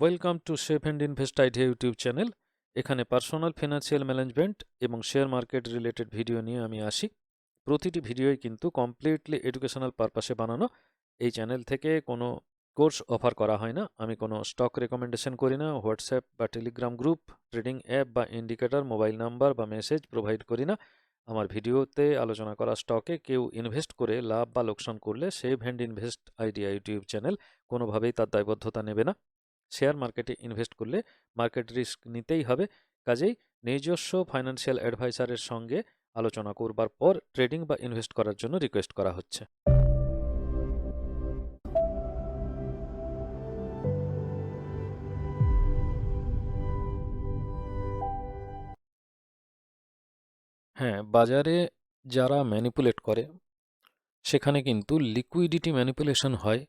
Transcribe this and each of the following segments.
Welcome to save and invest idea YouTube channel এখানে personal financial management এবং share market related video নিয়ে আমি আসি। প্রতিটি ভিডিওই কিন্তু কমপ্লিটলি এডুকেশনাল পারপাসে বানানো। এই চ্যানেল থেকে কোনো কোর্স অফার করা হয় না। আমি কোনো স্টক রেকমেন্ডেশন করি না। হোয়াটসঅ্যাপ বা টেলিগ্রাম গ্রুপ ট্রেডিং অ্যাপ বা ইন্ডিকেটর মোবাইল নাম্বার বা মেসেজ প্রোভাইড করি না। আমার ভিডিওতে আলোচনা করা স্টকে কেউ ইনভেস্ট করে লাভ বা লোকসান করলে save and invest idea YouTube channel কোনোভাবেই তার দায়বদ্ধতা নেবে না। শেয়ার মার্কেটে ইনভেস্ট করলে মার্কেট রিস্ক নিতেই হবে। কাজেই নিজস্ব ফাইন্যান্সিয়াল অ্যাডভাইসারের সঙ্গে আলোচনা করবার পর ট্রেডিং বা ইনভেস্ট করার জন্য রিকোয়েস্ট করা হচ্ছে। হ্যাঁ বাজারে যারা ম্যানিপুলেট করে, সেখানে কিন্তু লিকুইডিটি ম্যানিপুলেশন হয়।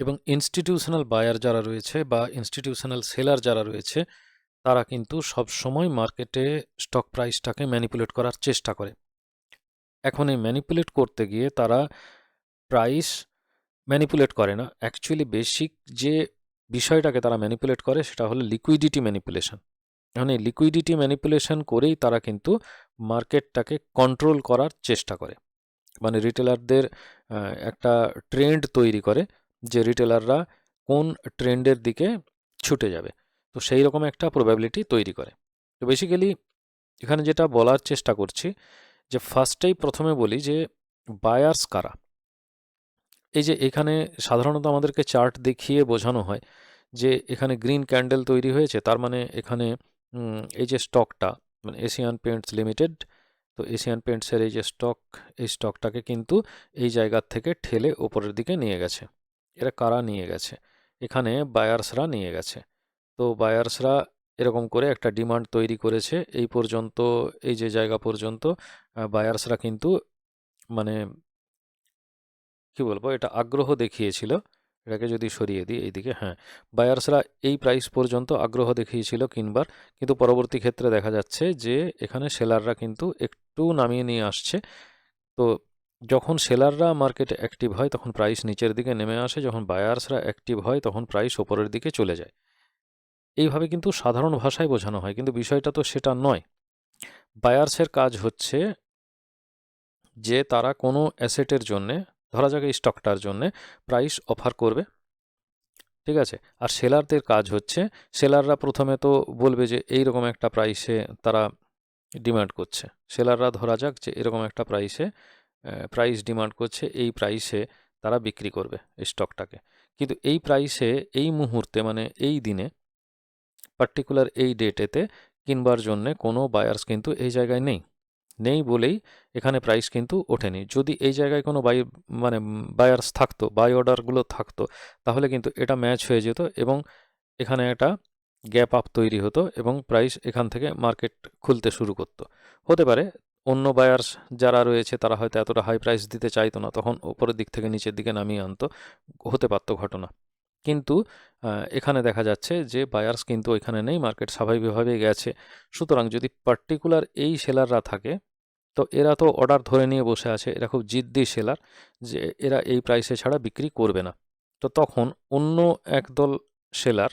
এবং ইনস্টিটিউশনাল বায়ার যারা রয়েছে বা ইনস্টিটিউশনাল সেলার যারা রয়েছে, তারা কিন্তু সব সময় মার্কেটে স্টক প্রাইসটাকে ম্যানিপুলেট করার চেষ্টা করে। এখন এই ম্যানিপুলেট করতে গিয়ে তারা প্রাইস ম্যানিপুলেট করে না। অ্যাকচুয়ালি বেসিক যে বিষয়টাকে তারা ম্যানিপুলেট করে সেটা হলো লিকুইডিটি ম্যানিপুলেশন এই লিকুইডিটি ম্যানিপুলেশন করেই তারা কিন্তু মার্কেটটাকে কন্ট্রোল করার চেষ্টা করে। মানে রিটেলারদের একটা ট্রেন্ড তৈরি করে। যে রিটেলাররা কোন ট্রেন্ডের দিকে ছুটে যাবে। তো সেই রকম একটা প্রবাবিলিটি তৈরি করে। তো বেসিক্যালি এখানে যেটা বলার চেষ্টা করছি, যে ফার্স্টেই প্রথমে বলি যে বায়ার্স কারা? এই যে এখানে সাধারণত আমাদেরকে চার্ট দেখিয়ে বোঝানো হয় যে এখানে গ্রিন ক্যান্ডেল তৈরি হয়েছে, তার মানে এখানে এই যে স্টকটা মানে এশিয়ান পেন্টস লিমিটেড তো এশিয়ান পেন্টসের এই যে স্টক এই স্টকটাকে কিন্তু এই জায়গার থেকে ঠেলে ওপরের দিকে নিয়ে গেছে। এরা কারা নিয়ে গেছে? এখানে বায়ার্সরা নিয়ে গেছে। তো বায়ার্সরা এরকম করে একটা ডিমান্ড তৈরি করেছে। এই পর্যন্ত, এই যে জায়গা পর্যন্ত বায়ার্সরা কিন্তু মানে কি বলব, এটা আগ্রহ দেখিয়েছিল। এটাকে যদি সরিয়ে দিই এইদিকে হ্যাঁ। বায়ার্সরা এই প্রাইস পর্যন্ত আগ্রহ দেখিয়েছিল কিনবার। কিন্তু পরবর্তী ক্ষেত্রে দেখা যাচ্ছে যে, এখানে সেলাররা কিন্তু একটু নামিয়ে নিয়ে আসছে। তো যখন সেলাররা মার্কেটে অ্যাক্টিভ হয়, তখন প্রাইস নিচের দিকে নেমে আসে। যখন বায়ার্সরা অ্যাক্টিভ হয়, তখন প্রাইস ওপরের দিকে চলে যায়। এইভাবে কিন্তু সাধারণ ভাষায় বোঝানো হয়, কিন্তু বিষয়টা তো সেটা নয়। বায়ার্সের কাজ হচ্ছে যে তারা কোনো অ্যাসেটের জন্যে, ধরা যাক এই স্টকটার জন্যে প্রাইস অফার করবে। ঠিক আছে? আর সেলারদের কাজ হচ্ছে, সেলাররা প্রথমে তো বলবে যে এই রকম একটা প্রাইসে তারা ডিমান্ড করছে। সেলাররা ধরা যাক যে এরকম একটা প্রাইসে প্রাইস ডিমান্ড করছে, এই প্রাইসে তারা বিক্রি করবে স্টকটাকে কিন্তু এই প্রাইসে এই মুহূর্তে মানে এই দিনে পার্টিকুলার এই ডেটেতে কিনবার জন্যে কোনো বায়ার্স কিন্তু এই জায়গায় নেই। নেই বলেই এখানে প্রাইস কিন্তু ওঠেনি। যদি এই জায়গায় কোনো বাই মানে বায়ার্স থাকতো বাই অর্ডারগুলো থাকতো, তাহলে কিন্তু এটা ম্যাচ হয়ে যেত এবং এখানে একটা গ্যাপ আপ তৈরি হতো এবং প্রাইস এখান থেকে মার্কেট খুলতে শুরু করতো। হতে পারে অন্য বায়ার্স যারা রয়েছে, তারা হয়তো এতটা হাই প্রাইস দিতে চাইতো না, তখন ওপরের দিক থেকে নিচের দিকে নামিয়ে আনতো, হতে পারতো ঘটনা। কিন্তু এখানে দেখা যাচ্ছে যে বায়ার্স কিন্তু ওইখানে নেই মার্কেট স্বাভাবিকভাবে গেছে। সুতরাং যদি পার্টিকুলার এই সেলাররা থাকে, তো এরা তো অর্ডার ধরে নিয়ে বসে আছে, এরা খুব জিদ্দি সেলার যে এরা এই প্রাইসে ছাড়া বিক্রি করবে না। তো তখন অন্য একদল সেলার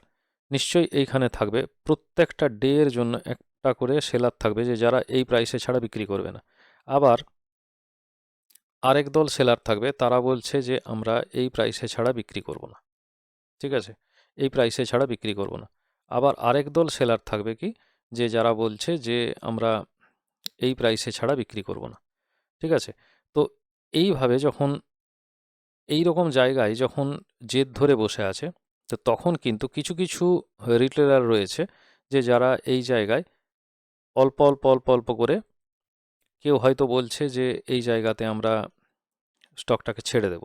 নিশ্চয়ই এইখানে থাকবে। প্রত্যেকটা ডে এর জন্য একটা করে সেলার থাকবে যে যারা এই প্রাইসে ছাড়া বিক্রি করবে না। আবার আরেক দল সেলার থাকবে, তারা বলছে যে আমরা এই প্রাইসে ছাড়া বিক্রি করব না। ঠিক আছে? এই প্রাইসে ছাড়া বিক্রি করব না। আবার আরেক দল সেলার থাকবে কি? যে যারা বলছে যে আমরা এই প্রাইসে ছাড়া বিক্রি করব না। ঠিক আছে? তো এইভাবে যখন এই রকম জায়গায় যখন জেদ ধরে বসে আছে, তো তখন কিন্তু কিছু কিছু রিটেলার রয়েছে যে যারা এই জায়গায় অল্প অল্প অল্প অল্প করে কেউ হয়তো বলছে যে এই জায়গাতে আমরা স্টকটাকে ছেড়ে দেব।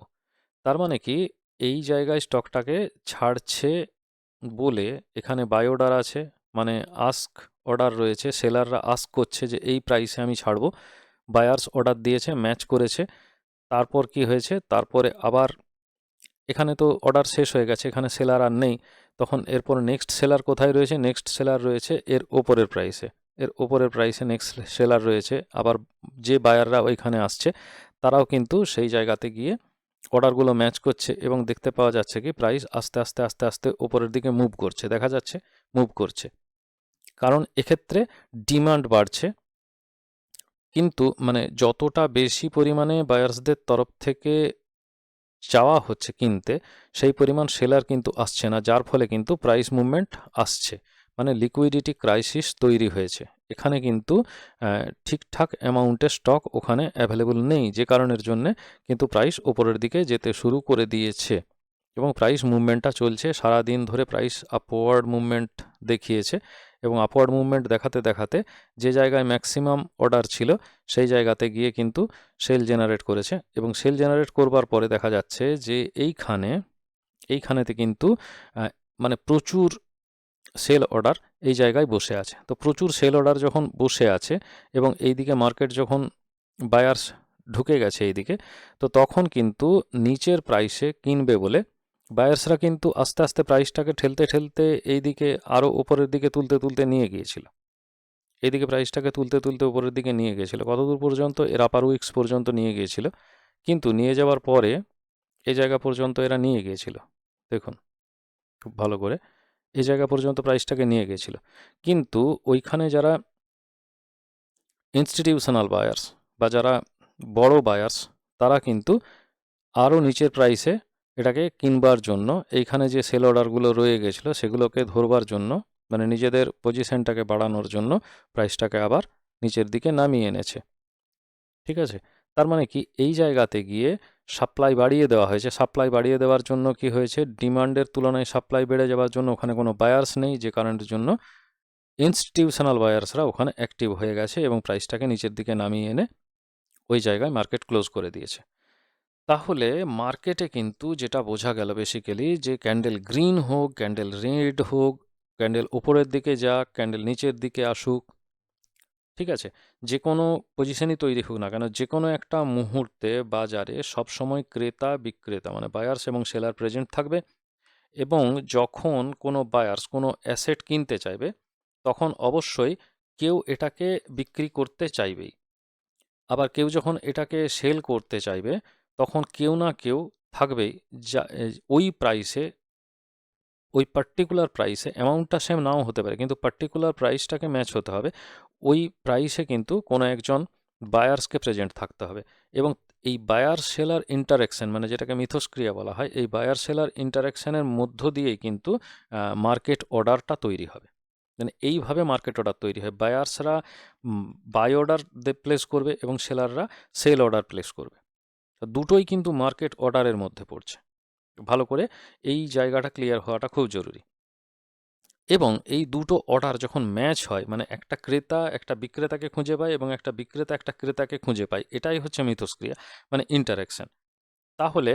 তার মানে কি? এই জায়গায় স্টকটাকে ছাড়ছে বলে এখানে বাই অর্ডার আছে মানে আস্ক অর্ডার রয়েছে, সেলাররা আস্ক করছে যে এই প্রাইসে আমি ছাড়বো। বায়ার্স অর্ডার দিয়েছে, ম্যাচ করেছে, তারপর কি হয়েছে? তারপরে আবার এখানে তো অর্ডার শেষ হয়ে গেছে, এখানে সেলার আর নেই, তখন এরপর নেক্সট সেলার কোথায় রয়েছে? নেক্সট সেলার রয়েছে এর ওপরের প্রাইসে। এর ওপরের প্রাইসে নেক্সট সেলার রয়েছে। আবার যে বায়াররা ওইখানে আসছে, তারাও কিন্তু সেই জায়গাতে গিয়ে অর্ডারগুলো ম্যাচ করছে এবং দেখতে পাওয়া যাচ্ছে কি প্রাইস আস্তে আস্তে আস্তে আস্তে ওপরের দিকে মুভ করছে। দেখা যাচ্ছে মুভ করছে। কারণ এক্ষেত্রে ডিমান্ড বাড়ছে। কিন্তু মানে যতটা বেশি পরিমাণে বায়ার্সদের তরফ থেকে চাওয়া হচ্ছে কিনতে, সেই পরিমাণ সেলার কিন্তু আসছে না, যার ফলে কিন্তু প্রাইস মুভমেন্ট আসছে। মানে লিকুইডিটি ক্রাইসিস তৈরি হয়েছে। এখানে কিন্তু ঠিকঠাক অ্যামাউন্টের স্টক ওখানে অ্যাভেলেবল নেই, যে কারণের জন্য কিন্তু প্রাইস ওপরের দিকে যেতে শুরু করে দিয়েছে। এবং প্রাইস মুভমেন্টটা চলছে সারা দিন ধরে প্রাইস আপওয়ার্ড মুভমেন্ট দেখিয়েছে। এবং আপওয়ার্ড মুভমেন্ট দেখাতে দেখাতে যে জায়গায় ম্যাক্সিমাম অর্ডার ছিল, সেই জায়গাতে গিয়ে কিন্তু সেল জেনারেট করেছে। এবং সেল জেনারেট করবার পরে দেখা যাচ্ছে যে এইখানে, এইখানেতে কিন্তু মানে প্রচুর সেল অর্ডার এই জায়গায় বসে আছে। তো প্রচুর সেল অর্ডার যখন বসে আছে এবং এইদিকে মার্কেট যখন বায়ার্স ঢুকে গেছে এইদিকে, তো তখন কিন্তু নিচের প্রাইসে কিনবে বলে বায়ার্সরা কিন্তু আস্তে আস্তে প্রাইসটাকে ঠেলতে ঠেলতে এইদিকে আরও উপরের দিকে তুলতে তুলতে নিয়ে গিয়েছিল। এইদিকে প্রাইসটাকে তুলতে তুলতে উপরের দিকে নিয়ে গিয়েছিল। কতদূর পর্যন্ত? এর আপার উইক্স পর্যন্ত নিয়ে গিয়েছিল। কিন্তু নিয়ে যাওয়ার পরে এই জায়গা পর্যন্ত এরা নিয়ে গিয়েছিল। দেখুন, খুব ভালো করে। এই জায়গা পর্যন্ত প্রাইসটাকে নিয়ে গিয়েছিল কিন্তু ওইখানে যারা ইনস্টিটিউশনাল বায়ার্স বা যারা বড় বায়ার্স তারা কিন্তু আরও নিচের প্রাইসে এটাকে কিনবার জন্য, এইখানে যে সেল অর্ডারগুলো রয়ে গেছিল, সেগুলোকে ধরবার জন্য মানে নিজেদের পজিশনটাকে বাড়ানোর জন্য প্রাইসটাকে আবার নিচের দিকে নামিয়ে এনেছে। ঠিক আছে? তার মানে কি? এই জায়গাতে গিয়ে সাপ্লাই বাড়িয়ে দেওয়া হয়েছে। সাপ্লাই বাড়িয়ে দেওয়ার জন্য কি হয়েছে? ডিমান্ডের তুলনায় সাপ্লাই বেড়ে যাওয়ার জন্য ওখানে কোনো বায়ার্স নেই, যে কারণের জন্য ইনস্টিটিউশনাল বায়ার্সরা ওখানে অ্যাক্টিভ হয়ে গেছে এবং প্রাইসটাকে নিচের দিকে নামিয়ে এনে ওই জায়গায় মার্কেট ক্লোজ করে দিয়েছে। তাহলে মার্কেটে কিন্তু যেটা বোঝা গেল বেসিক্যালি যে ক্যান্ডেল গ্রিন হোক ক্যান্ডেল রেড হোক ক্যান্ডেল উপরের দিকে যাক ক্যান্ডেল নিচের দিকে আসুক ঠিক আছে? যে কোনো পজিশনই তৈরি হোক না কেন যে কোনো একটা মুহূর্তে বাজারে সবসময় ক্রেতা, বিক্রেতা মানে বায়ার্স এবং সেলার প্রেজেন্ট থাকবে এবং যখন কোনো বায়ার্স কোনো অ্যাসেট কিনতে চাইবে, তখন অবশ্যই কেউ এটাকে বিক্রি করতে চাইবেই। আবার কেউ যখন এটাকে সেল করতে চাইবে, তখন কেউ না কেউ থাকবেই যা ওই প্রাইসে ওই পার্টিকুলার প্রাইসে অ্যামাউন্টটা সেম নাও হতে পারে, কিন্তু পার্টিকুলার প্রাইসটাকে ম্যাচ হতে হবে। ওই প্রাইসে কিন্তু কোনো একজন বায়ার্সকে প্রেজেন্ট থাকতে হবে। এবং এই বায়ার সেলার ইন্টারাকশন মানে যেটাকে মিথস্ক্রিয়া বলা হয়, এই বায়ার সেলার ইন্টারাকশনের মধ্য দিয়েই কিন্তু মার্কেট অর্ডারটা তৈরি হবে। মানে এইভাবে মার্কেট অর্ডার তৈরি হয়। বায়ার্সরা বাই অর্ডার প্লেস করবে এবং সেলাররা সেল অর্ডার প্লেস করবে। দুটোই কিন্তু মার্কেট অর্ডারের মধ্যে পড়ছে। ভালো করে এই জায়গাটা ক্লিয়ার হওয়াটা খুব জরুরি। এবং এই দুটো অর্ডার যখন ম্যাচ হয় মানে একটা ক্রেতা একটা বিক্রেতাকে খুঁজে পায় এবং একটা বিক্রেতা একটা ক্রেতাকে খুঁজে পায়, এটাই হচ্ছে মিথস্ক্রিয়া মানে ইন্টারাকশন তাহলে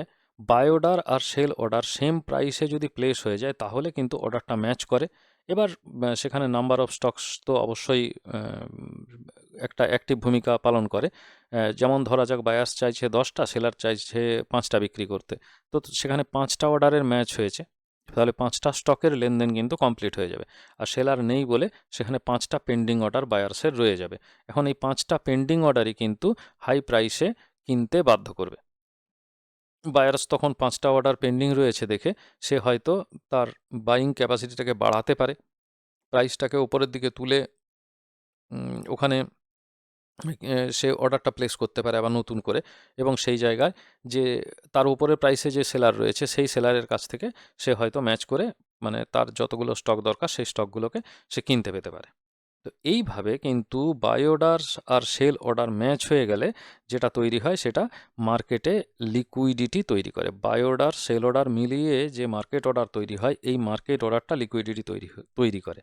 বাই অর্ডার আর সেল অর্ডার সেম প্রাইসে যদি প্লেস হয়ে যায়, তাহলে কিন্তু অর্ডারটা ম্যাচ করে। এবার সেখানে নাম্বার অফ স্টকস তো অবশ্যই একটা অ্যাক্টিভ ভূমিকা পালন করে। যেমন ধরা যাক বায়ার্স চাইছে দশটা সেলার চাইছে পাঁচটা বিক্রি করতে। তো সেখানে পাঁচটা অর্ডারের ম্যাচ হয়েছে। তাহলে পাঁচটা স্টকের লেনদেন কিন্তু কমপ্লিট হয়ে যাবে। আর সেলার নেই বলে সেখানে পাঁচটা পেন্ডিং অর্ডার বায়ার্সের রয়ে যাবে। এখন এই পাঁচটা পেন্ডিং অর্ডারই কিন্তু হাই প্রাইসে কিনতে বাধ্য করবে। বায়ার্স তখন পাঁচটা অর্ডার পেন্ডিং রয়েছে দেখে সে হয়তো তার বাইং ক্যাপাসিটিটাকে বাড়াতে পারে। প্রাইসটাকে উপরের দিকে তুলে ওখানে সে অর্ডারটা প্লেস করতে পারে আবার নতুন করে এবং সেই জায়গায় যে তার উপরে প্রাইসে যে সেলার রয়েছে সেই সেলারের কাছ থেকে সে হয়তো ম্যাচ করে মানে তার যতগুলো স্টক দরকার সেই স্টকগুলোকে সে কিনতে পেতে পারে। তো এইভাবে কিন্তু বাই অর্ডার আর সেল অর্ডার ম্যাচ হয়ে গেলে যেটা তৈরি হয় সেটা মার্কেটে লিকুইডিটি তৈরি করে। বাই অর্ডার সেল অর্ডার মিলিয়ে যে মার্কেট অর্ডার তৈরি হয়, এই মার্কেট অর্ডারটা লিকুইডিটি তৈরি তৈরি করে।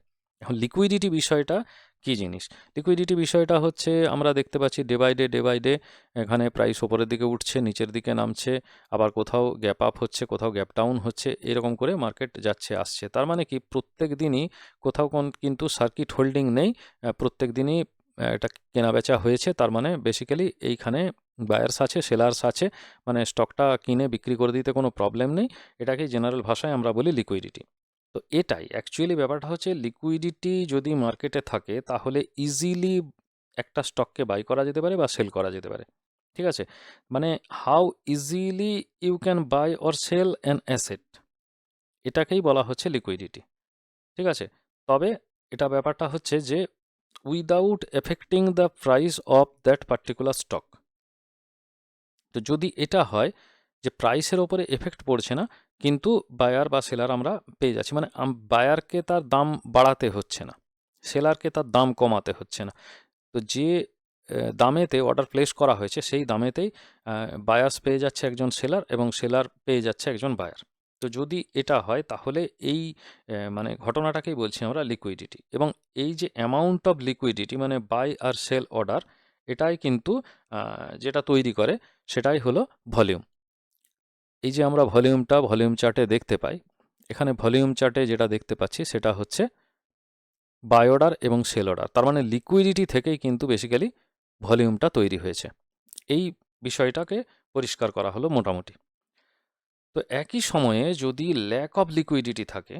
লিকুইডিটি বিষয়টা কী জিনিস? লিকুইডিটি বিষয়টা হচ্ছে আমরা দেখতে পাচ্ছি day by day day by day এখানে প্রাইস ওপরের দিকে উঠছে, নিচের দিকে নামছে, আবার কোথাও গ্যাপ আপ হচ্ছে, কোথাও গ্যাপ ডাউন হচ্ছে, এরকম করে মার্কেট যাচ্ছে, আসছে। তার মানে কি? প্রত্যেক দিনই কোথাও কোন কিন্তু সার্কিট হোল্ডিং নেই প্রত্যেক দিনই এটা কেনা বেচা হয়েছে, তার মানে বেসিক্যালি এইখানে বায়ার্স আছে সেলার্স আছে মানে স্টকটা কিনে বিক্রি করে দিতে কোনো প্রবলেম নেই। এটাকে জেনারেল ভাষায় আমরা বলি লিকুইডিটি তো এটাই। অ্যাকচুয়ালি ব্যাপারটা হচ্ছে লিকুইডিটি যদি মার্কেটে থাকে, তাহলে ইজিলি একটা স্টককে বাই করা যেতে পারে বা সেল করা যেতে পারে। ঠিক আছে? মানে how easily you can buy or sell an asset এটাকেই বলা হচ্ছে লিকুইডিটি ঠিক আছে? তবে এটা ব্যাপারটা হচ্ছে যে without affecting the price of that particular stock তো যদি এটা হয় যে প্রাইসের ওপরে এফেক্ট পড়ছে না, কিন্তু বায়ার বা সেলার আমরা পেয়ে যাচ্ছি। মানে বায়ারকে তার দাম বাড়াতে হচ্ছে না সেলারকে তার দাম কমাতে হচ্ছে না। তো যে দামেতে অর্ডার প্লেস করা হয়েছে, সেই দামেতেই বায়ার্স পেয়ে যাচ্ছে একজন সেলার এবং সেলার পেয়ে যাচ্ছে একজন বায়ার তো যদি এটা হয়, তাহলে এই মানে ঘটনাটাকেই বলছি আমরা লিকুইডিটি এবং এই যে অ্যামাউন্ট অফ লিকুইডিটি মানে বাই আর সেল অর্ডার এটাই কিন্তু যেটা তৈরি করে, সেটাই হলো ভলিউম এই যে আমরা ভলিউমটা ভলিউম চার্টে দেখতে পাই, এখানে ভলিউম চার্টে যেটা দেখতে পাচ্ছি সেটা হচ্ছে বাই অর্ডার এবং সেল অর্ডার। তার মানে লিকুইডিটি থেকেই কিন্তু বেসিক্যালি ভলিউমটা তৈরি হয়েছে। এই বিষয়টাকে পরিষ্কার করা হলো মোটামুটি। তো একই সময়ে যদি ল্যাক অফ লিকুইডিটি থাকে,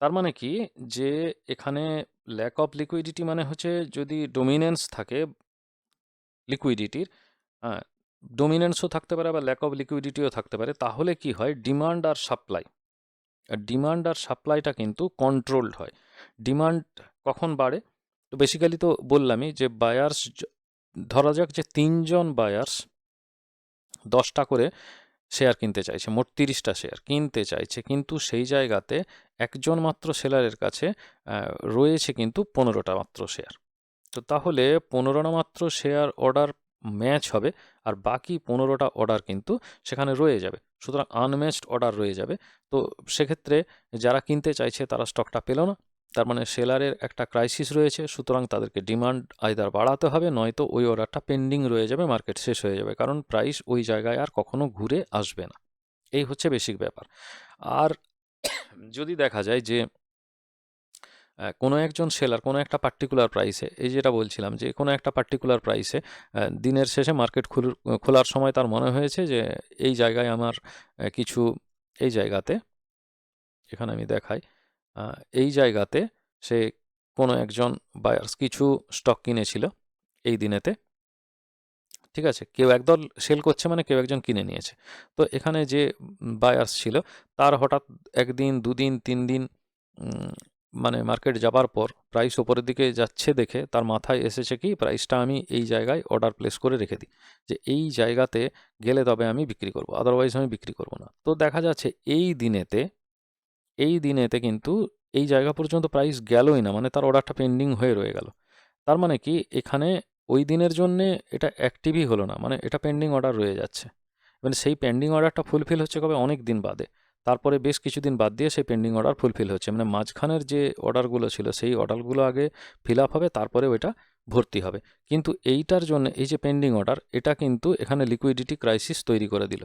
তার মানে কি যে এখানে ল্যাক অফ লিকুইডিটি মানে হচ্ছে যদি ডোমিনেন্স থাকে লিকুইডিটির ডোমিনেন্সও থাকতে পারে বা ল্যাক অফ লিকুইডিটিও থাকতে পারে, তাহলে কি হয়? ডিমান্ড আর সাপ্লাই আর ডিমান্ড আর সাপ্লাইটা কিন্তু কন্ট্রোলড হয়। ডিমান্ড কখন বাড়ে? তো বেসিক্যালি তো বললামই যে বায়ার্স ধরা যাক যে তিনজন বায়ার্স দশটা করে শেয়ার কিনতে চাইছে, মোট তিরিশটা শেয়ার কিনতে চাইছে, কিন্তু সেই জায়গাতে একজন মাত্র সেলারের কাছে রয়েছে কিন্তু পনেরোটা মাত্র শেয়ার তো তাহলে পনেরোটা মাত্র শেয়ার অর্ডার ম্যাচ হবে আর বাকি পনেরোটা অর্ডার কিন্তু সেখানে রয়ে যাবে। সুতরাং আনম্যাচড অর্ডার রয়ে যাবে। তো সেক্ষেত্রে যারা কিনতে চাইছে তারা স্টকটা পেল না। তার মানে সেলারের একটা ক্রাইসিস রয়েছে। সুতরাং তাদেরকে ডিমান্ড আইদার বাড়াতে হবে, নয়তো ওই অর্ডারটা পেন্ডিং রয়ে যাবে মার্কেট শেষ হয়ে যাবে। কারণ প্রাইস ওই জায়গায় আর কখনো ঘুরে আসবে না। এই হচ্ছে বেসিক ব্যাপার। আর যদি দেখা যায় যে কোনো একজন সেলার, কোনো একটা পার্টিকুলার প্রাইসে এই যেটা বলছিলাম যে কোনো একটা পার্টিকুলার প্রাইসে দিনের শেষে মার্কেট খুল, খোলার সময় তার মনে হয়েছে যে এই জায়গায় আমার কিছু, এই জায়গাতে, এখানে আমি দেখাই এই জায়গাতে সে কোনো একজন বায়ার্স কিছু স্টক কিনেছিল এই দিনেতে, ঠিক আছে? কেউ একদল সেল করছে মানে কেউ একজন কিনে নিয়েছে। তো এখানে যে বায়ার্স ছিল, তার হঠাৎ একদিন, দুদিন তিন দিন মানে মার্কেট যাবার পর প্রাইস ওপরের দিকে যাচ্ছে দেখে তার মাথায় এসেছে কি প্রাইসটা আমি এই জায়গায় অর্ডার প্লেস করে রেখে দিই। যে এই জায়গাতে গেলে তবে আমি বিক্রি করব আদারওয়াইজ আমি বিক্রি করব না। তো দেখা যাচ্ছে এই দিনেতে এই দিনেতে কিন্তু এই জায়গা পর্যন্ত প্রাইস গেলই না মানে তার অর্ডারটা পেন্ডিং হয়ে রয়ে গেল। তার মানে কি, এখানে ওই দিনের জন্যে এটা অ্যাক্টিভই হলো না মানে এটা পেন্ডিং অর্ডার রয়ে যাচ্ছে। মানে সেই পেন্ডিং অর্ডারটা ফুলফিল হচ্ছে কবে? অনেক দিন বাদে। তারপরে বেশ কিছুদিন বাদ দিয়ে সেই পেন্ডিং অর্ডার ফুলফিল হচ্ছে মানে মাঝখানের যে অর্ডারগুলো ছিল, সেই অর্ডারগুলো আগে ফিল আপ হবে তারপরে ওইটা ভর্তি হবে। কিন্তু এইটার জন্য, এই যে পেন্ডিং অর্ডার এটা কিন্তু এখানে লিকুইডিটি ক্রাইসিস তৈরি করে দিল।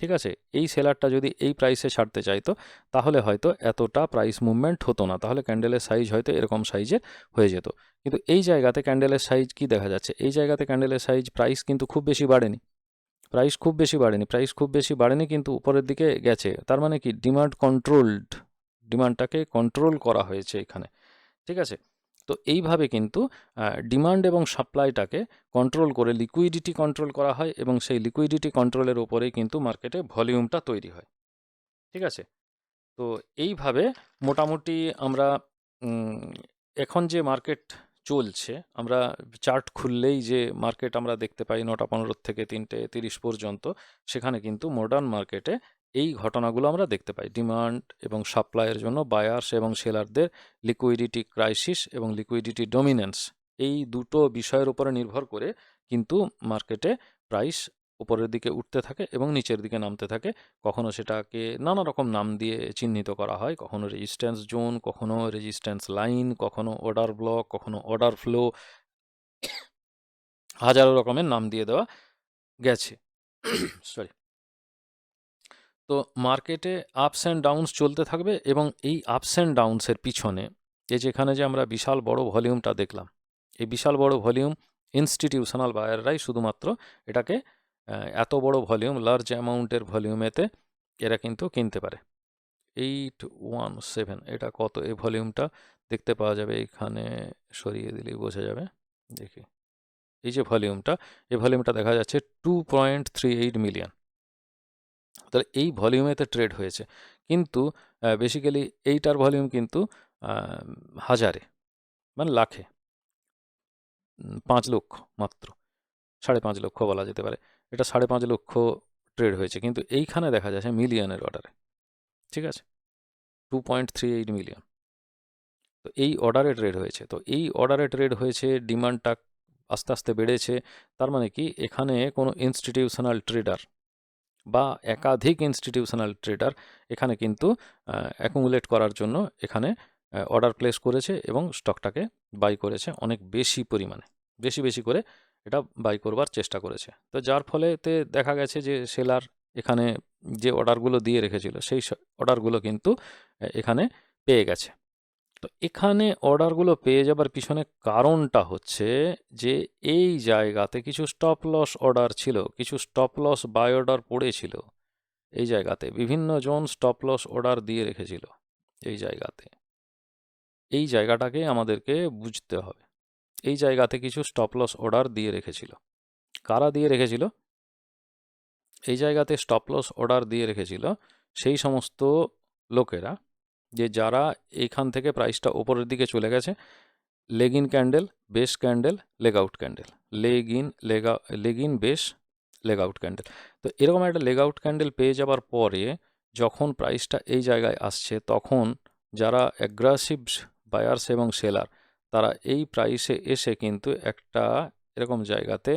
ঠিক আছে? এই সেলারটা যদি এই প্রাইসে ছাড়তে চাইতো, তাহলে হয়তো এতটা প্রাইস মুভমেন্ট হতো না। তাহলে ক্যান্ডেলের সাইজ হয়তো এরকম সাইজের হয়ে যেত। কিন্তু এই জায়গাতে ক্যান্ডেলের সাইজ কি দেখা যাচ্ছে? এই জায়গাতে ক্যান্ডেলের সাইজ প্রাইস কিন্তু খুব বেশি বাড়েনি। প্রাইস খুব বেশি বাড়েনি। প্রাইস খুব বেশি বাড়েনি, কিন্তু উপরের দিকে গেছে। তার মানে কি? ডিমান্ড কন্ট্রোলড ডিমান্ডটাকে কন্ট্রোল করা হয়েছে এখানে। ঠিক আছে? তো এইভাবে কিন্তু ডিমান্ড এবং সাপ্লাইটাকে কন্ট্রোল করে লিকুইডিটি কন্ট্রোল করা হয় এবং সেই লিকুইডিটি কন্ট্রোলের ওপরেই কিন্তু মার্কেটে ভলিউমটা তৈরি হয়। ঠিক আছে? তো এইভাবে মোটামুটি আমরা এখন যে মার্কেট চলছে। আমরা চার্ট খুললেই যে মার্কেট আমরা দেখতে পাই নটা পনেরো থেকে তিনটে তিরিশ পর্যন্ত, সেখানে কিন্তু মডার্ন মার্কেটে এই ঘটনাগুলো আমরা দেখতে পাই। ডিমান্ড এবং সাপ্লাইয়ের জন্য বায়ার্স এবং সেলারদের লিকুইডিটি ক্রাইসিস এবং লিকুইডিটি ডমিনেন্স এই দুটো বিষয়ের উপরে নির্ভর করে কিন্তু মার্কেটে প্রাইস উপরের দিকে উঠতে থাকে এবং নিচের দিকে নামতে থাকে। কখনো সেটাকে নানা রকম নাম দিয়ে চিহ্নিত করা হয়। কখনো রেজিস্ট্যান্স জোন কখনো রেজিস্ট্যান্স লাইন কখনো অর্ডার ব্লক কখনো অর্ডার ফ্লো হাজারো রকমের নাম দিয়ে দেওয়া গেছে। সরি তো মার্কেটে আপস অ্যান্ড ডাউনস চলতে থাকবে এবং এই আপস অ্যান্ড ডাউনসের পিছনে এই যেখানে যে আমরা বিশাল বড় ভলিউমটা দেখলাম, এই বিশাল বড় ভলিউম ইনস্টিটিউশনাল বায়াররাই শুধুমাত্র এটাকে এত বড় ভলিউম লার্জ অ্যামাউন্টের ভলিউমেতে এরা কিন্তু কিনতে পারে। এইট ওয়ান সেভেন এটা কত? এই ভলিউমটা দেখতে পাওয়া যাবে, এখানে সরিয়ে দিলেই বোঝা যাবে। দেখি। এই যে ভলিউমটা, এই ভলিউমটা দেখা যাচ্ছে two point three eight million তাহলে এই ভলিউমেতে ট্রেড হয়েছে। কিন্তু বেসিক্যালি এইটার ভলিউম কিন্তু হাজারে মানে লাখে। পাঁচ লক্ষ মাত্র, সাড়ে পাঁচ লক্ষ বলা যেতে পারে। এটা সাড়ে পাঁচ লক্ষ ট্রেড হয়েছে। কিন্তু এইখানে দেখা যাচ্ছে মিলিয়নের অর্ডারে ঠিক আছে? Two point three eight million তো এই অর্ডারে ট্রেড হয়েছে। তো এই অর্ডারে ট্রেড হয়েছে ডিমান্ডটা আস্তে আস্তে বেড়েছে। তার মানে কি? এখানে কোনো ইনস্টিটিউশনাল ট্রেডার বা একাধিক ইনস্টিটিউশনাল ট্রেডার এখানে কিন্তু অ্যাকুমুলেট করার জন্য এখানে অর্ডার প্লেস করেছে এবং স্টকটাকে বাই করেছে অনেক বেশি পরিমাণে। বেশি বেশি করে এটা বাই করবার চেষ্টা করেছে। তো যার ফলেতে দেখা গেছে যে সেলার এখানে যে অর্ডারগুলো দিয়ে রেখেছিল, সেই অর্ডারগুলো কিন্তু এখানে পেয়ে গেছে। তো এখানে অর্ডারগুলো পেয়ে যাবার পিছনে কারণটা হচ্ছে যে এই জায়গাতে কিছু স্টপ লস অর্ডার ছিল, কিছু স্টপ লস বাই অর্ডার পড়েছিল। এই জায়গাতে বিভিন্ন জন স্টপ লস অর্ডার দিয়ে রেখেছিল। এই জায়গাতে। এই জায়গাটাকে আমাদেরকে বুঝতে হবে। এই জায়গাতে কিছু স্টপ লস অর্ডার দিয়ে রেখেছিল। কারা দিয়ে রেখেছিল? এই জায়গাতে স্টপ লস অর্ডার দিয়ে রেখেছিল সেই সমস্ত লোকেরা, যে যারা এইখান থেকে প্রাইসটা ওপরের দিকে চলে গেছে leg in candle base candle leg out candle leg in লেগা leg in base leg out candle তো এরকম একটা লেগ আউট ক্যান্ডেল পেয়ে যাবার পরে যখন প্রাইসটা এই জায়গায় আসছে, তখন যারা অ্যাগ্রাসিভ বায়ার্স এবং সেলার তারা এই প্রাইসে এসে কিন্তু একটা এরকম জায়গাতে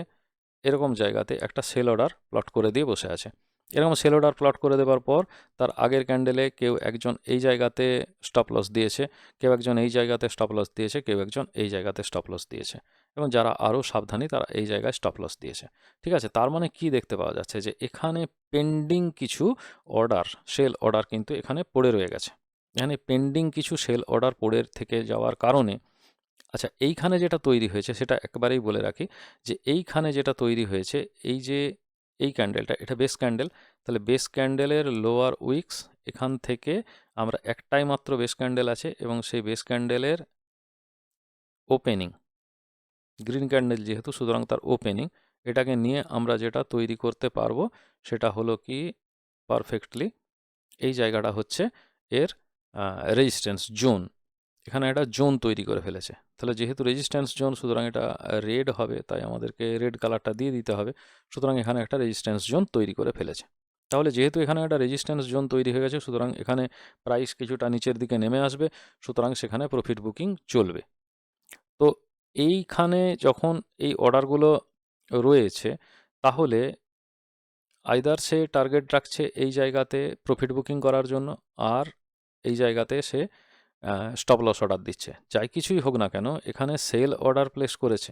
এরকম জায়গাতে একটা সেল অর্ডার প্লট করে দিয়ে বসে আছে। এরকম সেল অর্ডার প্লট করে দেওয়ার পর তার আগের ক্যান্ডেলে কেউ একজন এই জায়গাতে স্টপ লস দিয়েছে, কেউ একজন এই জায়গাতে স্টপ লস দিয়েছে, কেউ একজন এই জায়গাতে স্টপ লস দিয়েছে। এবং যারা আরও সাবধানী তারা এই জায়গায় স্টপ লস দিয়েছে। ঠিক আছে? তার মানে কি দেখতে পাওয়া যাচ্ছে? যে এখানে পেন্ডিং কিছু অর্ডার সেল অর্ডার কিন্তু এখানে পড়ে রয়ে গেছে। এখানে পেন্ডিং কিছু সেল অর্ডার পড়ে থেকে যাওয়ার কারণে আচ্ছা এইখানে যেটা তৈরি হয়েছে সেটা একবারেই বলে রাখি যে এইখানে যেটা তৈরি হয়েছে, এই যে এই ক্যান্ডেলটা এটা বেস ক্যান্ডেল তাহলে বেস ক্যান্ডেলের লোয়ার উইক্স এখান থেকে আমরা একটাই মাত্র বেস ক্যান্ডেল আছে এবং সেই বেস ক্যান্ডেলের ওপেনিং গ্রিন ক্যান্ডেল যেহেতু, সুতরাং তার ওপেনিং এটাকে নিয়ে আমরা যেটা তৈরি করতে পারব সেটা হলো কি পারফেক্টলি এই জায়গাটা হচ্ছে এর রেজিস্ট্যান্স জোন এখানে একটা জোন তৈরি করে ফেলেছে। তাহলে যেহেতু রেজিস্ট্যান্স জোন, সুতরাং এটা রেড হবে, তাই আমাদেরকে রেড কালারটা দিয়ে দিতে হবে। সুতরাং এখানে একটা রেজিস্ট্যান্স জোন তৈরি করে ফেলেছে। তাহলে যেহেতু এখানে একটা রেজিস্ট্যান্স জোন তৈরি হয়ে গেছে, সুতরাং এখানে প্রাইস কিছুটা নিচের দিকে নেমে আসবে, সুতরাং সেখানে প্রফিট বুকিং চলবে। তো এইখানে যখন এই অর্ডারগুলো রয়েছে, তাহলে আইদার সে টার্গেট রাখছে এই জায়গাতে প্রফিট বুকিং করার জন্য, আর এই জায়গাতে সে স্টপ লস অর্ডার দিচ্ছে। যাই কিছুই হোক না কেন, এখানে সেল অর্ডার প্লেস করেছে।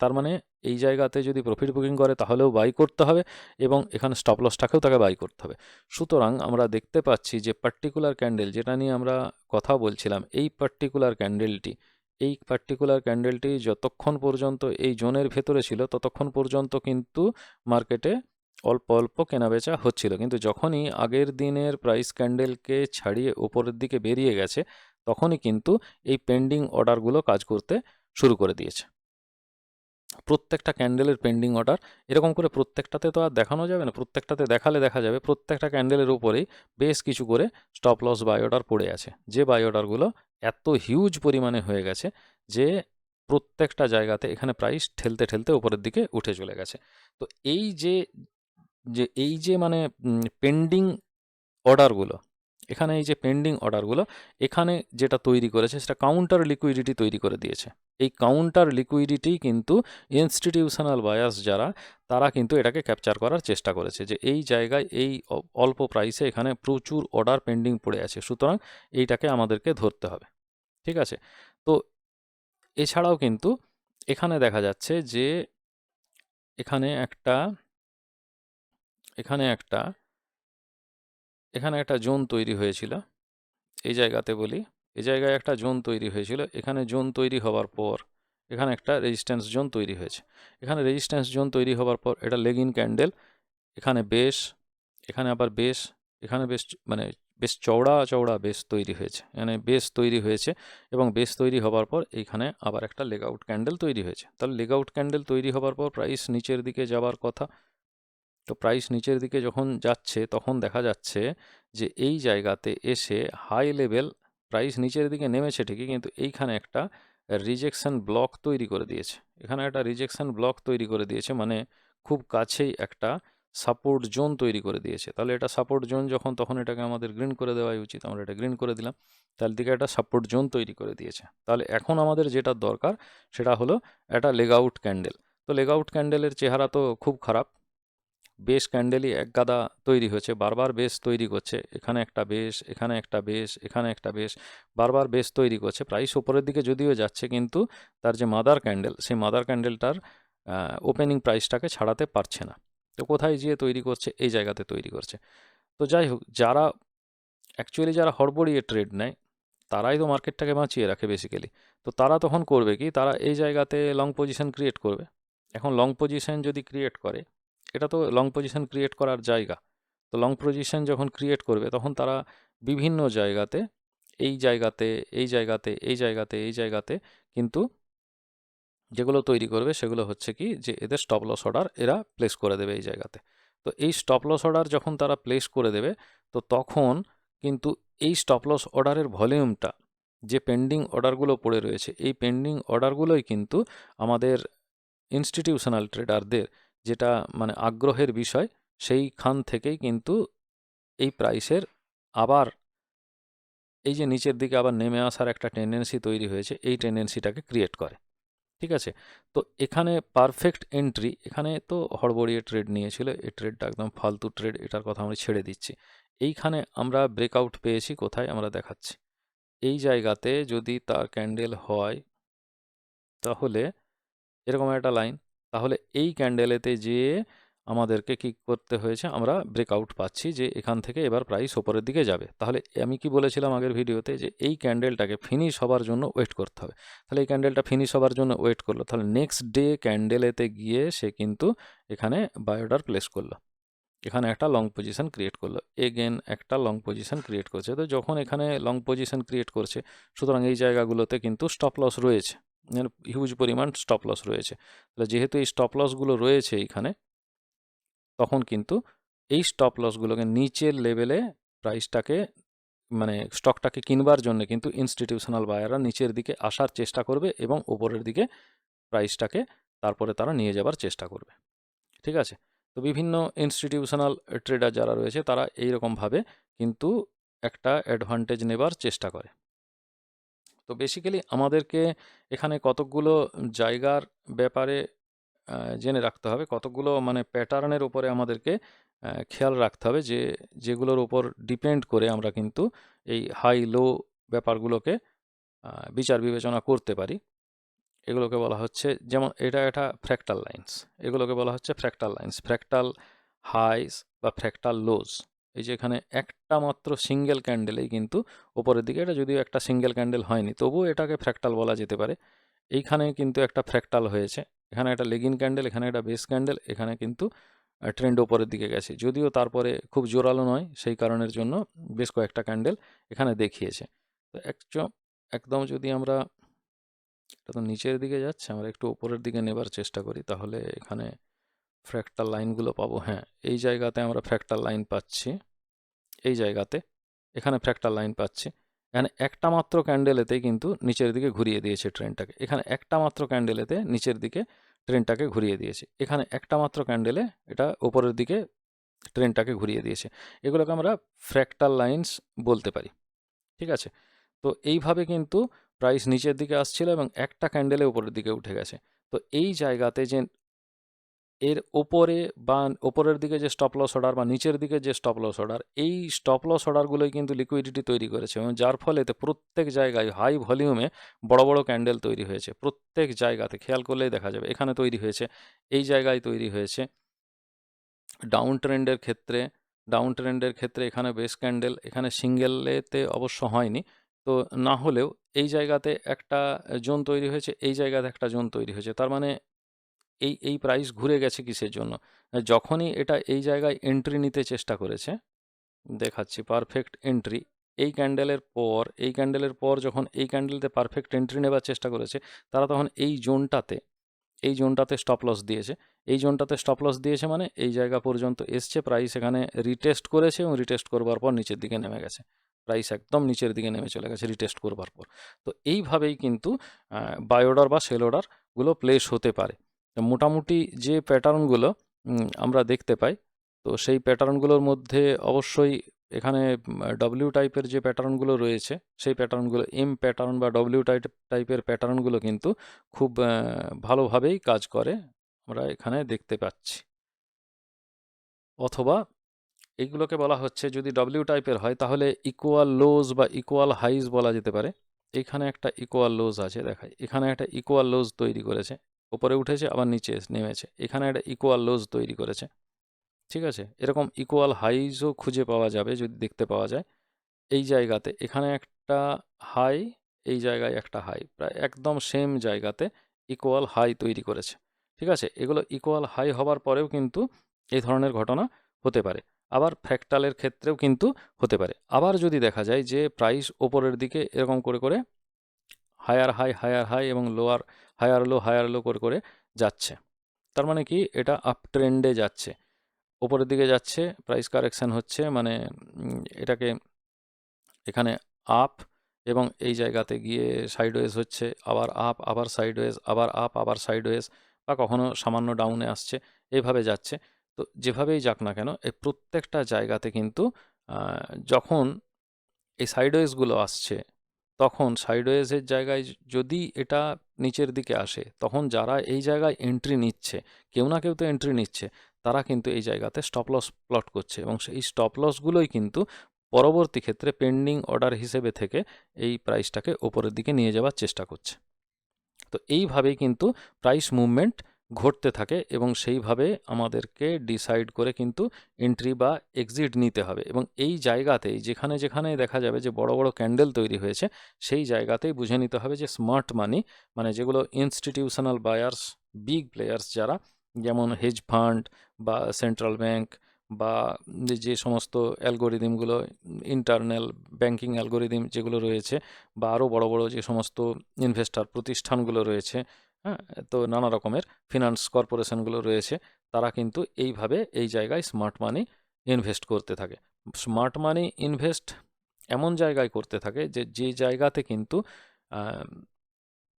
তার মানে এই জায়গাতে যদি প্রফিট বুকিং করে, তাহলেও বাই করতে হবে এবং এখানে স্টপ লসটাকেও তাকে বাই করতে হবে। সুতরাং আমরা দেখতে পাচ্ছি যে পার্টিকুলার ক্যান্ডেল যেটা নিয়ে আমরা কথা বলছিলাম, এই পার্টিকুলার ক্যান্ডেলটি এই পার্টিকুলার ক্যান্ডেলটি যতক্ষণ পর্যন্ত এই জোনের ভেতরে ছিল, ততক্ষণ পর্যন্ত কিন্তু মার্কেটে অল্প অল্প কেনাবেচা হচ্ছিল। কিন্তু যখনই আগের দিনের প্রাইস ক্যান্ডেলকে ছাড়িয়ে উপরের দিকে বেরিয়ে গেছে, তখনই কিন্তু এই পেন্ডিং অর্ডারগুলো কাজ করতে শুরু করে দিয়েছে। প্রত্যেকটা ক্যান্ডেলের পেন্ডিং অর্ডার এরকম করে প্রত্যেকটাতে তো আর দেখানো যাবে না, প্রত্যেকটাতে দেখালে দেখা যাবে, প্রত্যেকটা ক্যান্ডেলের উপরেই বেশ কিছু করে স্টপ লস বাই অর্ডার পড়ে আছে। যে বাই অর্ডারগুলো এত হিউজ পরিমাণে হয়ে গেছে যে প্রত্যেকটা জায়গাতে এখানে প্রাইস ঠেলতে ঠেলতে উপরের দিকে উঠে চলে গেছে। তো এই যে যে এই যে মানে পেন্ডিং অর্ডারগুলো এখানে এই যে পেন্ডিং অর্ডারগুলো এখানে যেটা তৈরি করেছে সেটা কাউন্টার লিকুইডিটি তৈরি করে দিয়েছে। এই কাউন্টার লিকুইডিটি কিন্তু ইনস্টিটিউশনাল বায়াস যারা, তারা কিন্তু এটাকে ক্যাপচার করার চেষ্টা করেছে যে এই জায়গায় এই অল্প প্রাইসে এখানে প্রচুর অর্ডার পেন্ডিং পড়ে আছে, সুতরাং এইটাকে আমাদেরকে ধরতে হবে। ঠিক আছে? তো এছাড়াও কিন্তু এখানে দেখা যাচ্ছে যে, এখানে একটা এখানে একটা এখানে একটা জোন তৈরি হয়েছিল। এই জায়গাতে বলি, এই জায়গায় একটা জোন তৈরি হয়েছিল। এখানে জোন তৈরি হওয়ার পর, এখানে একটা রেজিস্ট্যান্স জোন তৈরি হয়েছে। এখানে রেজিস্ট্যান্স জোন তৈরি হওয়ার পর, এটা লেগ ইন ক্যান্ডেল এখানে বেশ, এখানে আবার বেশ, এখানে বেশ মানে বেশ চওড়া চওড়া বেশ তৈরি হয়েছে। মানে বেশ তৈরি হয়েছে এবং বেশ তৈরি হবার পর এইখানে আবার একটা লেগ আউট ক্যান্ডেল তৈরি হয়েছে। তাহলে লেগ আউট ক্যান্ডেল তৈরি হবার পর প্রাইস নিচের দিকে যাওয়ার কথা তো প্রাইস নিচের দিকে যখন যাচ্ছে, তখন দেখা যাচ্ছে যে এই জায়গাতে এসে হাই লেভেল প্রাইস নিচের দিকে নেমেছে ঠিকই, কিন্তু এইখানে একটা রিজেকশন ব্লক তৈরি করে দিয়েছে। এখানে একটা রিজেকশান ব্লক তৈরি করে দিয়েছে মানে খুব কাছেই একটা সাপোর্ট জোন তৈরি করে দিয়েছে। তাহলে এটা সাপোর্ট জোন যখন, তখন এটাকে আমাদের গ্রিন করে দেওয়াই উচিত। আমরা এটা গ্রিন করে দিলাম তার দিকে একটা সাপোর্ট জোন তৈরি করে দিয়েছে। তাহলে এখন আমাদের যেটা দরকার, সেটা হলো একটা লেগ আউট ক্যান্ডেল তো লেগ আউট ক্যান্ডেলের চেহারা তো খুব খারাপ বেশ ক্যান্ডেলই এক গাদা তৈরি হয়েছে, বারবার বেশ তৈরি করছে, এখানে একটা বেশ, এখানে একটা বেশ, এখানে একটা বেশ, বারবার বেশ তৈরি করছে প্রাইস ওপরের দিকে যদিও যাচ্ছে কিন্তু তার যে মাদার ক্যান্ডেল, সেই মাদার ক্যান্ডেলটার ওপেনিং প্রাইসটাকে ছাড়াতে পারছে না। তো কোথায় যেয়ে তৈরি করছে? এই জায়গাতে তৈরি করছে। তো যাই হোক, যারা অ্যাকচুয়ালি যারা হড়বড়িয়ে ট্রেড নেয়, তারাই তো মার্কেটটাকে বাঁচিয়ে রাখে বেসিক্যালি তো তারা তখন করবে কি? তারা এই জায়গাতে লং পজিশন ক্রিয়েট করবে। এখন লং পজিশন যদি ক্রিয়েট করে এটা তো লং পজিশন ক্রিয়েট করার জায়গা। তো লং পজিশন যখন ক্রিয়েট করবে, তখন তারা বিভিন্ন জায়গাতে, এই জায়গাতে এই জায়গাতে এই জায়গাতে এই জায়গাতে কিন্তু যেগুলো তৈরি করবে সেগুলো হচ্ছে কি যে এদের স্টপ লস অর্ডার এরা প্লেস করে দেবে এই জায়গাতে। তো এই স্টপ লস অর্ডার যখন তারা প্লেস করে দেবে, তো তখন কিন্তু এই স্টপ লস অর্ডারের ভলিউমটা যে পেন্ডিং অর্ডারগুলো পড়ে রয়েছে, এই পেন্ডিং অর্ডারগুলোই কিন্তু আমাদের ইনস্টিটিউশনাল ট্রেডারদের যেটা মানে আগ্রহের বিষয়, সেইখান থেকেই কিন্তু এই প্রাইসের আবার এই যে নিচের দিকে আবার নেমে আসার একটা টেন্ডেন্সি তৈরি হয়েছে, এই টেন্ডেন্সিটাকে ক্রিয়েট করে। ঠিক আছে? তো এখানে পারফেক্ট এন্ট্রি এখানে তো হড়বড়িয়ে ট্রেড নিয়েছিল এই ট্রেডটা একদম ফালতু ট্রেড এটার কথা আমরা ছেড়ে দিচ্ছি। এইখানে আমরা ব্রেকআউট পেয়েছি, কোথায় আমরা দেখাচ্ছি? এই জায়গাতে যদি তার ক্যান্ডেল হয়, তাহলে এরকম একটা লাইন তাহলে এই ক্যান্ডেলেতে যেয়ে আমাদেরকে কি করতে হয়েছে? আমরা ব্রেকআউট পাচ্ছি যে এখান থেকে এবার প্রাইস ওপরের দিকে যাবে। তাহলে আমি কি বলেছিলাম আগের ভিডিওতে যে এই ক্যান্ডেলটাকে ফিনিশ হবার জন্য ওয়েট করতে হবে। তাহলে এই ক্যান্ডেলটা ফিনিশ হবার জন্য ওয়েট করল। তাহলে নেক্সট ডে ক্যান্ডেলেতে গিয়ে সে কিন্তু এখানে বায়োডার প্লেস করল। এখানে একটা লং পজিশন ক্রিয়েট করল। এগেন একটা লং পজিশন ক্রিয়েট করছে। তো যখন এখানে লং পজিশন ক্রিয়েট করছে, সুতরাং এই জায়গাগুলোতে কিন্তু স্টপ লস রয়েছে। হিউজ পরিমাণ স্টপ লস রয়েছে। তাহলে যেহেতু এই স্টপ লসগুলো রয়েছে এইখানে, তখন কিন্তু এই স্টপ লসগুলোকে নিচের লেভেলে প্রাইসটাকে মানে স্টকটাকে কিনবার জন্য কিন্তু ইনস্টিটিউশনাল বায়াররা নিচের দিকে আসার চেষ্টা করবে এবং ওপরের দিকে প্রাইসটাকে তারপরে তারা নিয়ে যাবার চেষ্টা করবে। ঠিক আছে? তো বিভিন্ন ইনস্টিটিউশনাল ট্রেডার যারা রয়েছে তারা এই রকমভাবে কিন্তু একটা অ্যাডভান্টেজ নেবার চেষ্টা করে। তো বেসিক্যালি আমাদেরকে এখানে কতকগুলো জায়গার ব্যাপারে জেনে রাখতে হবে। কতকগুলো মানে প্যাটার্নের উপরে আমাদেরকে খেয়াল রাখতে হবে যে, যেগুলোর উপর ডিপেন্ড করে আমরা কিন্তু এই হাই লো ব্যাপারগুলোকে বিচার বিবেচনা করতে পারি। এগুলোকে বলা হচ্ছে যেমন এটা এটা ফ্র্যাক্টাল লাইন্স এগুলোকে বলা হচ্ছে ফ্র্যাক্টাল লাইন্স ফ্র্যাক্টাল হাইস বা ফ্র্যাক্টাল লোজ এই যে এখানে একটা মাত্র সিঙ্গেল ক্যান্ডেলেই কিন্তু ওপরের দিকে, এটা যদিও একটা সিঙ্গেল ক্যান্ডেল হয়নি, তবুও এটাকে ফ্র্যাক্টাল বলা যেতে পারে। এইখানে কিন্তু একটা ফ্র্যাক্টাল হয়েছে, এখানে একটা লেগিন ক্যান্ডেল এখানে একটা বেস ক্যান্ডেল এখানে কিন্তু ট্রেন্ড ওপরের দিকে গেছে। যদিও তারপরে খুব জোরালো নয়, সেই কারণের জন্য বেশ কয়েকটা ক্যান্ডেল এখানে দেখিয়েছে। তো একদম একদম যদি আমরা, এটা তো নিচের দিকে যাচ্ছে, আমরা একটু ওপরের দিকে নেবার চেষ্টা করি, তাহলে এখানে ফ্র্যাক্টাল লাইনগুলো পাবো হ্যাঁ। এই জায়গাতে আমরা ফ্র্যাক্টাল লাইন পাচ্ছি। এই জায়গাতে এখানে ফ্র্যাক্টাল লাইন পাচ্ছি। এখানে একটা মাত্র ক্যান্ডেলেতেই কিন্তু নিচের দিকে ঘুরিয়ে দিয়েছে ট্রেনটাকে। এখানে একটা মাত্র ক্যান্ডেলেতে নিচের দিকে ট্রেনটাকে ঘুরিয়ে দিয়েছে। এখানে একটা মাত্র ক্যান্ডেলে এটা ওপরের দিকে ট্রেনটাকে ঘুরিয়ে দিয়েছে। এগুলোকে আমরা ফ্র্যাক্টাল লাইন্স বলতে পারি। ঠিক আছে? তো এইভাবে কিন্তু প্রাইস নিচের দিকে আসছিল এবং একটা ক্যান্ডেলে উপরের দিকে উঠে গেছে। তো এই জায়গাতে যে এর ওপরে বা ওপরের দিকে যে স্টপ লস অর্ডার বা নিচের দিকে যে স্টপ লস অর্ডার এই স্টপ লস অর্ডারগুলোই কিন্তু লিকুইডিটি তৈরি করেছে এবং যার ফলে এতে প্রত্যেক জায়গায় হাই ভলিউমে বড় বড় ক্যান্ডেল তৈরি হয়েছে। প্রত্যেক জায়গাতে খেয়াল করলেই দেখা যাবে, এখানে তৈরি হয়েছে, এই জায়গায় তৈরি হয়েছে। ডাউন ট্রেন্ডের ক্ষেত্রে ডাউন ট্রেন্ডের ক্ষেত্রে এখানে বেস ক্যান্ডেল এখানে সিঙ্গেলেতে অবশ্য হয়নি। তো না হলেও এই জায়গাতে একটা জোন তৈরি হয়েছে, এই জায়গাতে একটা জোন তৈরি হয়েছে। তার মানে এই এই প্রাইস ঘুরে গেছে কিসের জন্য? যখনই এটা এই জায়গায় এন্ট্রি নিতে চেষ্টা করেছে, দেখাচ্ছি পারফেক্ট এন্ট্রি এই ক্যান্ডেলের পর, এই ক্যান্ডেলের পর যখন এই ক্যান্ডেলতে পারফেক্ট এন্ট্রি নেবার চেষ্টা করেছে, তারা তখন এই জোনটাতে এই জোনটাতে স্টপ লস দিয়েছে। এই জোনটাতে স্টপ লস দিয়েছে মানে এই জায়গা পর্যন্ত এসছে প্রাইস এখানে রিটেস্ট করেছে এবং রিটেস্ট করবার পর নিচের দিকে নেমে গেছে। প্রাইস একদম নিচের দিকে নেমে চলে গেছে রিটেস্ট করবার পর। তো এইভাবেই কিন্তু বায়োডার বা সেল অর্ডারগুলো প্লেস হতে পারে। মোটামুটি যে প্যাটার্নগুলো আমরা দেখতে পাই, তো সেই প্যাটার্নগুলোর মধ্যে অবশ্যই এখানে ডব্লিউ টাইপের যে প্যাটার্নগুলো রয়েছে, সেই প্যাটার্নগুলো এম প্যাটার্ন বা ডব্লিউ টাইপ টাইপের প্যাটার্নগুলো কিন্তু খুব ভালোভাবেই কাজ করে, আমরা এখানে দেখতে পাচ্ছি। অথবা এইগুলোকে বলা হচ্ছে, যদি ডব্লিউ টাইপের হয়, তাহলে ইকুয়াল লোজ বা ইকুয়াল হাইজ বলা যেতে পারে। এখানে একটা ইকুয়াল লোজ আছে দেখায় এখানে একটা ইকুয়াল লোজ তৈরি করেছে। উপরে উঠেছে, আবার নিচে নেমেছে। এখানে একটা ইকুয়াল লোজ তৈরি করেছে। ঠিক আছে? এরকম ইকুয়াল হাইজও খুঁজে পাওয়া যাবে যদি দেখতে পাওয়া যায়। এই জায়গাতে, এখানে একটা হাই এই জায়গায় একটা হাই প্রায় একদম সেম জায়গাতে ইকুয়াল হাই তৈরি করেছে। ঠিক আছে? এগুলো ইকুয়াল হাই হবার পরেও কিন্তু এই ধরনের ঘটনা হতে পারে। আবার ফ্র্যাকটালের ক্ষেত্রেও কিন্তু হতে পারে। আবার যদি দেখা যায় যে প্রাইস ওপরের দিকে এরকম করে করে হায়ার হাই হায়ার হাই এবং lower, higher low higher low করে করে যাচ্ছে। তার মানে কি? এটা আপ ট্রেন্ডে যাচ্ছে। ওপরের দিকে যাচ্ছে প্রাইস কারেকশন হচ্ছে মানে এটাকে এখানে আপ এবং এই জায়গাতে গিয়ে সাইডওয়েজ হচ্ছে, আবার আপ আবার সাইডওয়েজ আবার আপ আবার সাইডওয়েজ বা কখনো সামান্য ডাউনে আসছে এইভাবে যাচ্ছে। তো যেভাবেই যাক না কেন, এই প্রত্যেকটা জায়গাতে কিন্তু যখন এই সাইডওয়েজগুলো আসছে তখন সাইডওয়েজের জায়গায় যদি এটা নিচের দিকে আসে, তখন যারা এই জায়গায় এন্ট্রি নিচ্ছে, কেউ না কেউ তো এন্ট্রি নিচ্ছে, তারা কিন্তু এই জায়গাতে স্টপ লস প্লট করছে এবং সেই স্টপ লসগুলোই কিন্তু পরবর্তী ক্ষেত্রে পেন্ডিং অর্ডার হিসেবে থেকে এই প্রাইসটাকে ওপরের দিকে নিয়ে যাওয়ার চেষ্টা করছে। তো এইভাবেই কিন্তু প্রাইস মুভমেন্ট ঘটতে থাকে এবং সেইভাবে আমাদেরকে ডিসাইড করে কিন্তু এন্ট্রি বা এক্সিট নিতে হবে। এবং এই জায়গাতেই, যেখানে যেখানে দেখা যাবে যে বড় বড় ক্যান্ডেল তৈরি হয়েছে, সেই জায়গাতেই বুঝে নিতে হবে যে স্মার্ট মানি মানে যেগুলো ইনস্টিটিউশনাল বায়ার্স বিগ প্লেয়ার্স যারা, যেমন হেজ ফান্ড বা সেন্ট্রাল ব্যাংক বা যে সমস্ত অ্যালগোরিদিমগুলো ইন্টারনাল ব্যাংকিং অ্যালগোরিদিম যেগুলো রয়েছে বা আরও বড় বড় যে সমস্ত ইনভেস্টার প্রতিষ্ঠানগুলো রয়েছে হ্যাঁ তো নানা রকমের ফিনান্স কর্পোরেশনগুলো রয়েছে, তারা কিন্তু এইভাবে এই জায়গায় স্মার্ট মানি ইনভেস্ট করতে থাকে। স্মার্ট মানি ইনভেস্ট এমন জায়গায় করতে থাকে যে যে জায়গাতে কিন্তু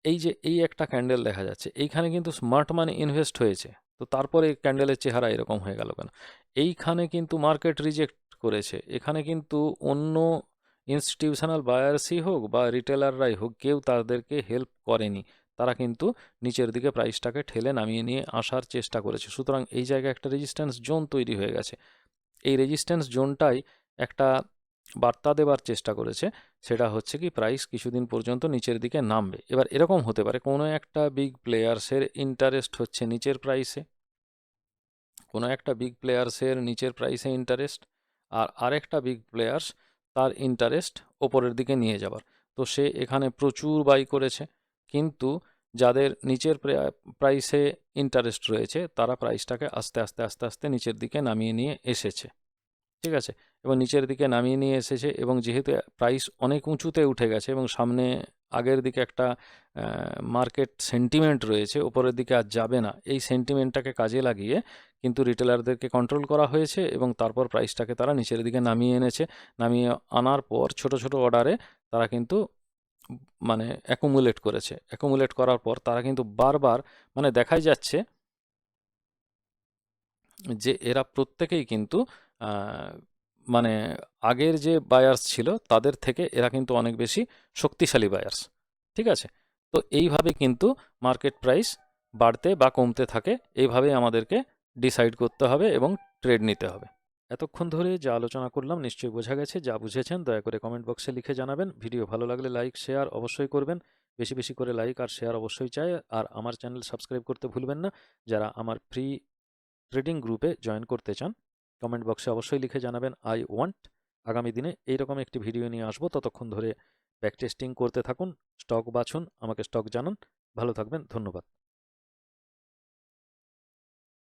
এই যে, এই একটা ক্যান্ডেল দেখা যাচ্ছে, এইখানে কিন্তু স্মার্ট মানি ইনভেস্ট হয়েছে। তো তারপরে ক্যান্ডেলের চেহারা এরকম হয়ে গেল কেন? এইখানে কিন্তু মার্কেট রিজেক্ট করেছে। এখানে কিন্তু অন্য ইনস্টিটিউশনাল বায়ার্সই হোক বা রিটেলাররাই হোক, কেউ তাদেরকে হেল্প করেনি। তারা কিন্তু নিচের দিকে প্রাইসটাকে ঠেলে নামিয়ে নিয়ে আসার চেষ্টা করেছে। সুতরাং এই জায়গায় একটা রেজিস্ট্যান্স জোন তৈরি হয়ে গেছে। এই রেজিস্ট্যান্স জোনটাই একটা বার্তা দেবার চেষ্টা করেছে, সেটা হচ্ছে কি প্রাইস কিছুদিন পর্যন্ত নিচের দিকে নামবে। এবার এরকম হতে পারে, কোনো একটা বিগ প্লেয়ার্সের ইন্টারেস্ট হচ্ছে নিচের প্রাইসে কোনো একটা বিগ প্লেয়ার্সের নিচের প্রাইসে ইন্টারেস্ট আর আরেকটা বিগ প্লেয়ার্স তার ইন্টারেস্ট ওপরের দিকে নিয়ে যাবার তো সে এখানে প্রচুর বাই করেছে। কিন্তু যাদের নিচের প্রাইসে ইন্টারেস্ট রয়েছে, তারা প্রাইসটাকে আস্তে আস্তে আস্তে আস্তে নিচের দিকে নামিয়ে নিয়ে এসেছে। ঠিক আছে? এবং নিচের দিকে নামিয়ে নিয়ে এসেছে এবং যেহেতু প্রাইস অনেক উঁচুতে উঠে গেছে এবং সামনে আগের দিকে একটা মার্কেট সেন্টিমেন্ট রয়েছে, ওপরের দিকে আর যাবে না, এই সেন্টিমেন্টটাকে কাজে লাগিয়ে কিন্তু রিটেলারদেরকে কন্ট্রোল করা হয়েছে এবং তারপর প্রাইসটাকে তারা নিচের দিকে নামিয়ে এনেছে। নামিয়ে আনার পর ছোট ছোট অর্ডারে তারা কিন্তু মানে অ্যাকুমুলেট করেছে। অ্যাকুমুলেট করার পর তারা কিন্তু বারবার মানে দেখাই যাচ্ছে যে এরা প্রত্যেকেই কিন্তু মানে আগের যে বায়ার্স ছিল তাদের থেকে এরা কিন্তু অনেক বেশি শক্তিশালী বায়ার্স ঠিক আছে? তো এইভাবে কিন্তু মার্কেট প্রাইস বাড়তে বা কমতে থাকে, এইভাবেই আমাদেরকে ডিসাইড করতে হবে এবং ট্রেড নিতে হবে। এতক্ষণ ধরে যা আলোচনা করলাম নিশ্চয়ই বোঝা গেছে, যা বুঝেছেন দয়া করে কমেন্ট বক্সে লিখে জানাবেন। ভিডিও ভালো লাগলে লাইক শেয়ার অবশ্যই করবেন। বেশি বেশি করে লাইক আর শেয়ার অবশ্যই চাই। আর আমার চ্যানেল সাবস্ক্রাইব করতে ভুলবেন না। যারা আমার ফ্রি ট্রেডিং গ্রুপে জয়েন করতে চান কমেন্ট বক্সে অবশ্যই লিখে জানাবেন আই ওয়ান্ট আগামী দিনে এইরকম একটি ভিডিও নিয়ে আসব। ততক্ষণ ধরে ব্যাক টেস্টিং করতে থাকুন স্টক বাছুন, আমাকে স্টক জানান। ভালো থাকবেন, ধন্যবাদ।